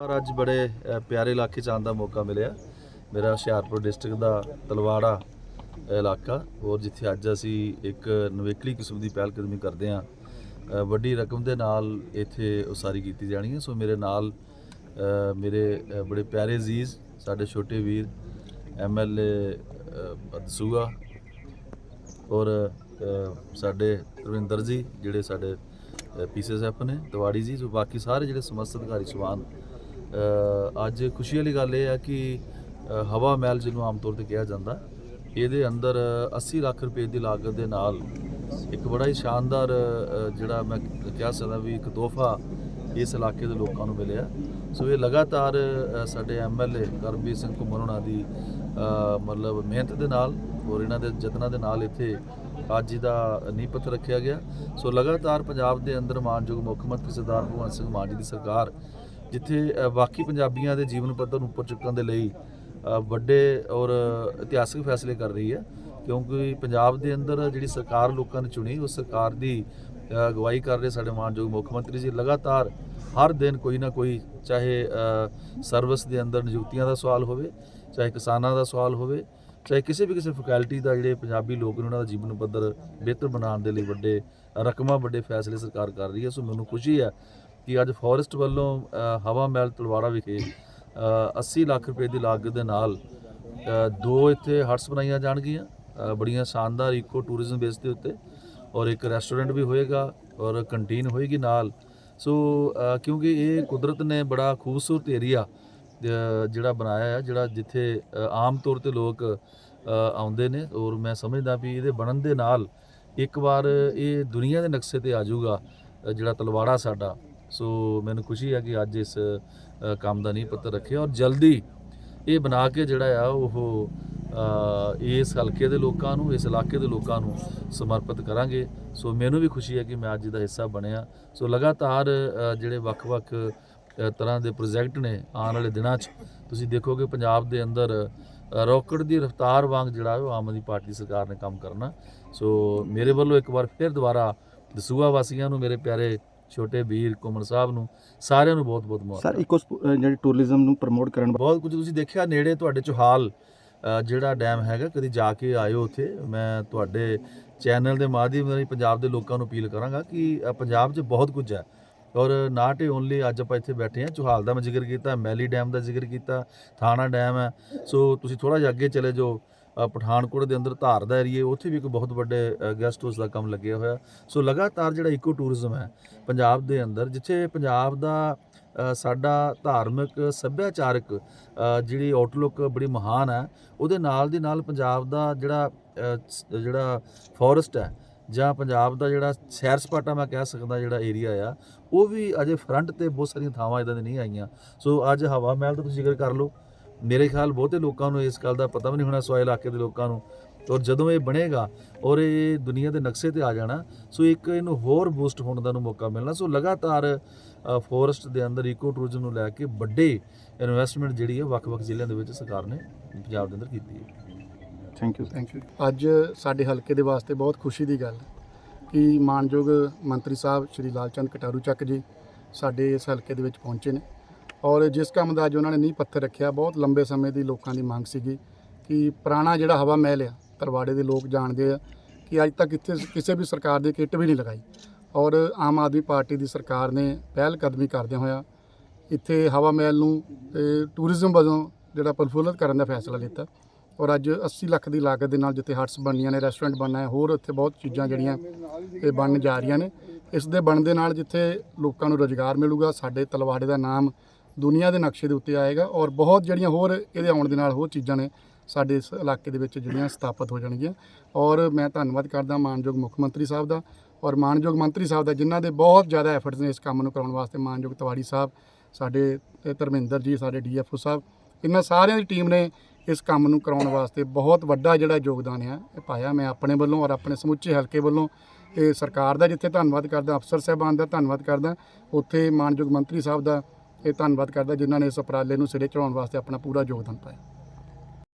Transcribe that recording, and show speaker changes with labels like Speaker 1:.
Speaker 1: ਪਰ ਅੱਜ ਬੜੇ ਪਿਆਰੇ ਇਲਾਕੇ ਚ ਆਉਣ ਦਾ ਮੌਕਾ ਮਿਲਿਆ। ਮੇਰਾ ਹੁਸ਼ਿਆਰਪੁਰ ਡਿਸਟ੍ਰਿਕਟ ਦਾ ਤਲਵਾੜਾ ਇਲਾਕਾ। ਔਰ ਜਿੱਥੇ ਅੱਜ ਅਸੀਂ ਇੱਕ ਨਵੇਕਲੀ ਕਿਸਮ ਦੀ ਪਹਿਲ ਕਦਮੀ ਕਰਦੇ ਹਾਂ ਵੱਡੀ ਰਕਮ ਦੇ ਨਾਲ ਇੱਥੇ ਉਸਾਰੀ ਕੀਤੀ ਜਾਣੀ ਹੈ। ਸੋ ਮੇਰੇ ਨਾਲ ਮੇਰੇ ਬੜੇ ਪਿਆਰੇ ਅਜ਼ੀਜ਼, ਸਾਡੇ ਛੋਟੇ ਵੀਰ ਐਮਐਲਏ ਦਸੂਗਾ ਔਰ ਸਾਡੇ ਰਵਿੰਦਰ ਜੀ, ਜਿਹੜੇ ਸਾਡੇ ਪੀਸੀਐਸਐਫ ਨੇ, ਤਵਾੜੀ ਜੀ, ਜੋ ਬਾਕੀ ਸਾਰੇ ਜਿਹੜੇ ਸਮਸਤ ਅਧਿਕਾਰੀ, ਸਵਾਨ ਅੱਜ ਖੁਸ਼ੀ ਵਾਲੀ ਗੱਲ ਇਹ ਹੈ ਕਿ ਹਵਾ ਮਹਿਲ ਜਿਹਨੂੰ ਆਮ ਤੌਰ ਤੇ ਕਿਹਾ ਜਾਂਦਾ ਇਹਦੇ ਅੰਦਰ 80 ਲੱਖ ਰੁਪਏ ਦੀ ਲਾਗਤ ਦੇ ਨਾਲ ਇੱਕ ਬੜਾ ਹੀ ਸ਼ਾਨਦਾਰ ਜਿਹੜਾ ਮੈਂ ਕਹਿ ਸਕਦਾ ਵੀ ਇੱਕ ਤੋਹਫਾ ਇਸ ਇਲਾਕੇ ਦੇ ਲੋਕਾਂ ਨੂੰ ਮਿਲਿਆ। ਸੋ ਇਹ ਲਗਾਤਾਰ ਅ, ਸਾਡੇ ਐਮਐਲਏ ਕਰਮਵੀਰ ਸਿੰਘ ਘੁੰਮਣ ਹੋਣਾ ਦੀ ਮਤਲਬ ਮਿਹਨਤ ਦੇ ਨਾਲ ਔਰ ਇਹਨਾਂ ਦੇ ਯਤਨਾਂ ਦੇ ਨਾਲ ਇੱਥੇ ਅੱਜ ਦਾ ਨੀਂਹ ਪੱਥਰ ਰੱਖਿਆ ਗਿਆ। ਸੋ ਲਗਾਤਾਰ ਪੰਜਾਬ ਦੇ ਅੰਦਰ ਮਾਨਯੋਗ ਮੁੱਖ ਮੰਤਰੀ ਸਰਦਾਰ ਭਗਵੰਤ ਸਿੰਘ ਮਾਨ ਜੀ ਦੀ ਸਰਕਾਰ ਜਿੱਥੇ ਬਾਕੀ ਪੰਜਾਬੀਆਂ ਦੇ ਜੀਵਨ ਪੱਧਰ ਨੂੰ ਉੱਪਰ ਚੁੱਕਣ ਦੇ ਲਈ ਵੱਡੇ ਔਰ ਇਤਿਹਾਸਕ ਫੈਸਲੇ ਕਰ ਰਹੀ ਹੈ, ਕਿਉਂਕਿ ਪੰਜਾਬ ਦੇ ਅੰਦਰ ਜਿਹੜੀ ਸਰਕਾਰ ਲੋਕਾਂ ਨੇ ਚੁਣੀ ਉਸ ਸਰਕਾਰ ਦੀ ਅਗਵਾਈ ਕਰ ਰਹੇ ਸਾਡੇ ਮਾਨਯੋਗ ਮੁੱਖ ਮੰਤਰੀ ਜੀ। ਲਗਾਤਾਰ ਹਰ ਦਿਨ ਕੋਈ ਨਾ ਕੋਈ, ਚਾਹੇ ਸਰਵਿਸ ਦੇ ਅੰਦਰ ਨਿਯੁਕਤੀਆਂ ਦਾ ਸਵਾਲ ਹੋਵੇ, ਚਾਹੇ ਕਿਸਾਨਾਂ ਦਾ ਸਵਾਲ ਹੋਵੇ, ਚਾਹੇ ਕਿਸੇ ਵੀ ਕਿਸੇ ਫੈਕਲਟੀ ਦਾ, ਜਿਹੜੇ ਪੰਜਾਬੀ ਲੋਕ ਨੇ ਉਹਨਾਂ ਦਾ ਜੀਵਨ ਪੱਧਰ ਬਿਹਤਰ ਬਣਾਉਣ ਦੇ ਲਈ ਵੱਡੇ, ਰਕਮਾਂ ਵੱਡੇ ਫੈਸਲੇ ਸਰਕਾਰ ਕਰ ਰਹੀ ਹੈ। ਸੋ ਮੈਨੂੰ ਖੁਸ਼ੀ ਹੈ ਕਿ ਅੱਜ ਫੋਰੈਸਟ ਵੱਲੋਂ ਹਵਾ ਮਹਿਲ ਤਲਵਾੜਾ ਵਿਖੇ ਅ, 80 ਲੱਖ ਰੁਪਏ ਦੀ ਲਾਗਤ ਦੇ ਨਾਲ ਦੋ ਇੱਥੇ ਹਟਸ ਬਣਾਈਆਂ ਜਾਣਗੀਆਂ। ਬੜੀਆਂ ਸ਼ਾਨਦਾਰ ਇਕੋ ਟੂਰਿਜ਼ਮ ਬੇਸ ਦੇ ਉੱਤੇ। ਔਰ ਇੱਕ ਰੈਸਟੋਰੈਂਟ ਵੀ ਹੋਏਗਾ ਔਰ ਕੰਟੀਨ ਹੋਏਗੀ ਨਾਲ। ਸੋ ਕਿਉਂਕਿ ਇਹ ਕੁਦਰਤ ਨੇ ਬੜਾ ਖੂਬਸੂਰਤ ਏਰੀਆ ਜਿਹੜਾ ਬਣਾਇਆ ਹੈ ਜਿਹੜਾ ਜਿੱਥੇ ਆਮ ਤੌਰ ਤੇ ਲੋਕ ਆਉਂਦੇ ਨੇ। ਔਰ ਮੈਂ ਸਮਝਦਾ ਵੀ ਇਹਦੇ ਬਣਨ ਦੇ ਨਾਲ ਇੱਕ ਵਾਰ ਇਹ ਦੁਨੀਆ ਦੇ ਨਕਸ਼ੇ ਤੇ ਆ ਜਾਊਗਾ ਜਿਹੜਾ ਤਲਵਾੜਾ ਸਾਡਾ। ਸੋ ਮੈਨੂੰ ਖੁਸ਼ੀ ਹੈ ਕਿ ਅੱਜ ਇਸ ਕੰਮ ਦਾ ਨਹੀਂ ਪੱਤਰ ਰੱਖਿਆ ਔਰ ਜਲਦੀ ਇਹ ਬਣਾ ਕੇ ਜਿਹੜਾ ਆ ਉਹ ਇਸ ਹਲਕੇ ਦੇ ਲੋਕਾਂ ਨੂੰ ਇਸ ਇਲਾਕੇ ਦੇ ਲੋਕਾਂ ਨੂੰ ਸਮਰਪਿਤ ਕਰਾਂਗੇ। ਸੋ ਮੈਨੂੰ ਵੀ ਖੁਸ਼ੀ ਹੈ ਕਿ ਮੈਂ ਅੱਜ ਦਾ ਹਿੱਸਾ ਬਣਿਆ। ਸੋ ਲਗਾਤਾਰ ਜਿਹੜੇ ਵੱਖ-ਵੱਖ ਤਰ੍ਹਾਂ ਦੇ ਪ੍ਰੋਜੈਕਟ ਨੇ ਆਉਣ ਵਾਲੇ ਦਿਨਾਂ 'ਚ ਤੁਸੀਂ ਦੇਖੋਗੇ ਪੰਜਾਬ ਦੇ ਅੰਦਰ ਅ, ਰੌਕਟ ਦੀ ਰਫ਼ਤਾਰ ਵਾਂਗ ਜਿਹੜਾ ਉਹ ਆਮ ਆਦਮੀ ਪਾਰਟੀ ਸਰਕਾਰ ਨੇ ਕੰਮ ਕਰਨਾ। ਸੋ ਮੇਰੇ ਵੱਲੋਂ ਇੱਕ ਵਾਰ ਫਿਰ ਦੁਬਾਰਾ ਦਸੂਆ ਵਾਸੀਆਂ ਨੂੰ ਮੇਰੇ ਪਿਆਰੇ ਛੋਟੇ ਵੀਰ ਕੁਮਨ ਸਾਹਿਬ ਨੂੰ ਸਾਰਿਆਂ ਨੂੰ ਬਹੁਤ ਬਹੁਤ
Speaker 2: ਸਰ
Speaker 1: ਮੁਬਾਰਕ।
Speaker 2: ਇਕੋ ਜਿਹੜੀ ਟੂਰਿਜ਼ਮ ਨੂੰ ਪ੍ਰਮੋਟ ਕਰਨ
Speaker 1: ਬਹੁਤ ਕੁਝ ਤੁਸੀਂ ਦੇਖਿਆ ਨੇੜੇ ਤੁਹਾਡੇ ਚੋਹਾਲ ਜਿਹੜਾ ਡੈਮ ਹੈਗਾ ਕਦੀ ਜਾ ਕੇ ਆਇਓ ਉੱਥੇ। ਮੈਂ ਤੁਹਾਡੇ ਚੈਨਲ ਦੇ ਮਾਧਿਅਮ ਰਾਹੀਂ ਪੰਜਾਬ ਦੇ ਲੋਕਾਂ ਨੂੰ ਅਪੀਲ ਕਰਾਂਗਾ ਕਿ ਪੰਜਾਬ 'ਚ ਬਹੁਤ ਕੁਝ ਹੈ। ਔਰ ਨਾਟ ਓਨਲੀ ਅੱਜ ਆਪਾਂ ਇੱਥੇ ਬੈਠੇ ਹਾਂ ਚੋਹਾਲ ਦਾ ਮੈਂ ਜ਼ਿਕਰ ਕੀਤਾ ਮੈਲੀ ਡੈਮ ਦਾ ਜ਼ਿਕਰ ਕੀਤਾ ਥਾਣਾ ਡੈਮ ਹੈ। ਸੋ ਤੁਸੀਂ ਥੋੜਾ ਜਿਹਾ ਅੱਗੇ ਚਲੇ ਜਾਓ। ਪਠਾਨਕੋਟ ਦੇ ਅੰਦਰ ਧਾਰ ਦਾ ਏਰੀਆ ਉੱਥੇ ਵੀ ਇੱਕ ਬਹੁਤ ਵੱਡੇ ਗੈਸਟ ਹਾਊਸ ਦਾ ਕੰਮ ਲੱਗਿਆ ਹੋਇਆ। ਸੋ ਲਗਾਤਾਰ ਜਿਹੜਾ ਇਕੋ ਟੂਰਿਜ਼ਮ ਹੈ, ਪੰਜਾਬ ਦੇ ਅੰਦਰ, ਜਿੱਥੇ ਪੰਜਾਬ ਦਾ ਸਾਡਾ ਧਾਰਮਿਕ ਸੱਭਿਆਚਾਰਕ ਜਿਹੜੀ ਆਊਟਲੁੱਕ ਬੜੀ ਮਹਾਨ ਹੈ, ਉਹਦੇ ਨਾਲ ਦੀ ਨਾਲ ਪੰਜਾਬ ਦਾ ਜਿਹੜਾ ਜਿਹੜਾ ਫੋਰੈਸਟ ਹੈ, ਜਾਂ ਪੰਜਾਬ ਦਾ ਜਿਹੜਾ ਸੈਰ ਸਪਾਟਾ ਮੈਂ ਕਹਿ ਸਕਦਾ ਜਿਹੜਾ ਏਰੀਆ ਆ, ਉਹ ਵੀ ਅਜੇ ਫਰੰਟ ਤੇ ਬਹੁਤ ਸਾਰੀਆਂ ਥਾਵਾਂ ਇਦਾਂ ਦੇ ਨਹੀਂ ਆਈਆਂ। ਸੋ ਅੱਜ ਹਵਾ ਮਹਿਲ ਦਾ ਤੁਸੀਂ ਜ਼ਿਕਰ ਕਰ ਲਓ ਮੇਰੇ ਖਿਆਲ ਬਹੁਤੇ ਲੋਕਾਂ ਨੂੰ ਇਸ ਗੱਲ ਦਾ ਪਤਾ ਵੀ ਨਹੀਂ ਹੋਣਾ ਸਵਾਇ ਇਲਾਕੇ ਦੇ ਲੋਕਾਂ ਨੂੰ। ਔਰ ਜਦੋਂ ਇਹ ਬਣੇਗਾ ਔਰ ਇਹ ਦੁਨੀਆ ਦੇ ਨਕਸ਼ੇ ਤੇ ਆ ਜਾਣਾ ਸੋ ਇੱਕ ਇਹਨੂੰ ਹੋਰ ਬੂਸਟ ਹੋਣ ਦਾ ਨੂੰ ਮੌਕਾ ਮਿਲਣਾ। ਸੋ ਲਗਾਤਾਰ ਫੋਰੈਸਟ ਦੇ ਅੰਦਰ ਇਕੋ ਟੂਰਿਜ਼ਮ ਨੂੰ ਲੈ ਕੇ ਵੱਡੇ ਇਨਵੈਸਟਮੈਂਟ ਜਿਹੜੀ ਹੈ ਵੱਖ-ਵੱਖ ਜ਼ਿਲ੍ਹਿਆਂ ਦੇ ਵਿੱਚ ਸਰਕਾਰ ਨੇ ਪੰਜਾਬ ਦੇ ਅੰਦਰ ਕੀਤੀ ਹੈ।
Speaker 2: ਥੈਂਕ ਯੂ
Speaker 3: ਥੈਂਕ ਯੂ ਅੱਜ ਸਾਡੇ ਹਲਕੇ ਦੇ ਵਾਸਤੇ ਬਹੁਤ ਖੁਸ਼ੀ ਦੀ ਗੱਲ ਹੈ ਕਿ ਮਾਨਯੋਗ ਮੰਤਰੀ ਸਾਹਿਬ ਸ਼੍ਰੀ ਲਾਲਚੰਦ ਕਟਾਰੂ ਚੱਕ ਜੀ ਸਾਡੇ ਇਸ ਹਲਕੇ ਦੇ ਵਿੱਚ ਪਹੁੰਚੇ ਨੇ। ਔਰ ਜਿਸ ਕੰਮ ਦਾ ਅੱਜ ਉਹਨਾਂ ਨੇ ਨੀਂਹ ਪੱਥਰ ਰੱਖਿਆ, ਬਹੁਤ ਲੰਬੇ ਸਮੇਂ ਦੀ ਲੋਕਾਂ ਦੀ ਮੰਗ ਸੀਗੀ ਕਿ ਪੁਰਾਣਾ ਜਿਹੜਾ ਹਵਾ ਮਹਿਲ ਆ, ਤਰਵਾੜੇ ਦੇ ਲੋਕ ਜਾਣਦੇ ਆ ਕਿ ਅੱਜ ਤੱਕ ਇੱਥੇ ਕਿਸੇ ਵੀ ਸਰਕਾਰ ਦੀ ਕਿੱਟ ਵੀ ਨਹੀਂ ਲਗਾਈ। ਔਰ ਆਮ ਆਦਮੀ ਪਾਰਟੀ ਦੀ ਸਰਕਾਰ ਨੇ ਪਹਿਲ ਕਦਮੀ ਕਰਦਿਆਂ ਹੋਇਆ ਇੱਥੇ ਹਵਾ ਮਹਿਲ ਨੂੰ ਟੂਰਿਜ਼ਮ ਵਜੋਂ ਜਿਹੜਾ ਪ੍ਰਫੁੱਲਤ ਕਰਨ ਦਾ ਫੈਸਲਾ ਲਿੱਤਾ। ਔਰ ਅੱਜ 80 ਲੱਖ ਦੀ ਲਾਗਤ ਦੇ ਨਾਲ ਜਿੱਥੇ ਹਟਸ ਬਣਨੀਆਂ ਨੇ, ਰੈਸਟੋਰੈਂਟ ਬਣਨਾ ਹੈ, ਹੋਰ ਉੱਥੇ ਬਹੁਤ ਚੀਜ਼ਾਂ ਜਿਹੜੀਆਂ ਇਹ ਬਣਨ ਜਾ ਰਹੀਆਂ ਨੇ। ਇਸ ਦੇ ਬਣਨ ਦੇ ਨਾਲ ਜਿੱਥੇ ਲੋਕਾਂ ਨੂੰ ਰੋਜ਼ਗਾਰ ਮਿਲੂਗਾ, ਸਾਡੇ ਤਲਵਾੜੇ ਦਾ ਨਾਮ ਦੁਨੀਆ ਦੇ ਨਕਸ਼ੇ ਦੇ ਉੱਤੇ ਆਏਗਾ ਔਰ ਬਹੁਤ ਜਿਹੜੀਆਂ ਹੋਰ ਇਹਦੇ ਆਉਣ ਦੇ ਨਾਲ ਹੋਰ ਚੀਜ਼ਾਂ ਨੇ ਸਾਡੇ ਇਸ ਇਲਾਕੇ ਦੇ ਵਿੱਚ ਜਿਹੜੀਆਂ ਸਥਾਪਿਤ ਹੋ ਜਾਣਗੀਆਂ। ਔਰ ਮੈਂ ਧੰਨਵਾਦ ਕਰਦਾ ਮਾਨਯੋਗ ਮੁੱਖ ਮੰਤਰੀ ਸਾਹਿਬ ਦਾ ਔਰ ਮਾਨਯੋਗ ਮੰਤਰੀ ਸਾਹਿਬ ਦਾ ਜਿਨ੍ਹਾਂ ਦੇ ਬਹੁਤ ਜ਼ਿਆਦਾ ਐਫਰਟਸ ਨੇ ਇਸ ਕੰਮ ਨੂੰ ਕਰਾਉਣ ਵਾਸਤੇ, ਮਾਨਯੋਗ ਤਵਾੜੀ ਸਾਹਿਬ, ਸਾਡੇ ਧਰਮਿੰਦਰ ਜੀ, ਸਾਡੇ ਡੀਐਫਓ ਸਾਹਿਬ, ਇਹਨਾਂ ਸਾਰਿਆਂ ਦੀ ਟੀਮ ਨੇ ਇਸ ਕੰਮ ਨੂੰ ਕਰਾਉਣ ਵਾਸਤੇ ਬਹੁਤ ਵੱਡਾ ਜਿਹੜਾ ਯੋਗਦਾਨ ਹੈ ਇਹ ਪਾਇਆ ਮੈਂ ਆਪਣੇ ਵੱਲੋਂ ਔਰ ਆਪਣੇ ਸਮੁੱਚੇ ਹਲਕੇ ਵੱਲੋਂ। ਇਹ ਸਰਕਾਰ ਦਾ ਜਿੱਥੇ ਧੰਨਵਾਦ ਕਰਦਾ, ਅਫਸਰ ਸਾਹਿਬਾਨ ਦਾ ਧੰਨਵਾਦ ਕਰਦਾ, ਉੱਥੇ ਮਾਨਯੋਗ ਮੰਤਰੀ ਸਾਹਿਬ ਦਾ ਇਹ ਧੰਨਵਾਦ ਕਰਦਾ ਜਿਨ੍ਹਾਂ ਨੇ ਇਸ ਉਪਰਾਲੇ ਨੂੰ ਸਿਰੇ ਚੜਾਉਣ ਵਾਸਤੇ ਆਪਣਾ ਪੂਰਾ ਯੋਗਦਾਨ ਪਾਇਆ।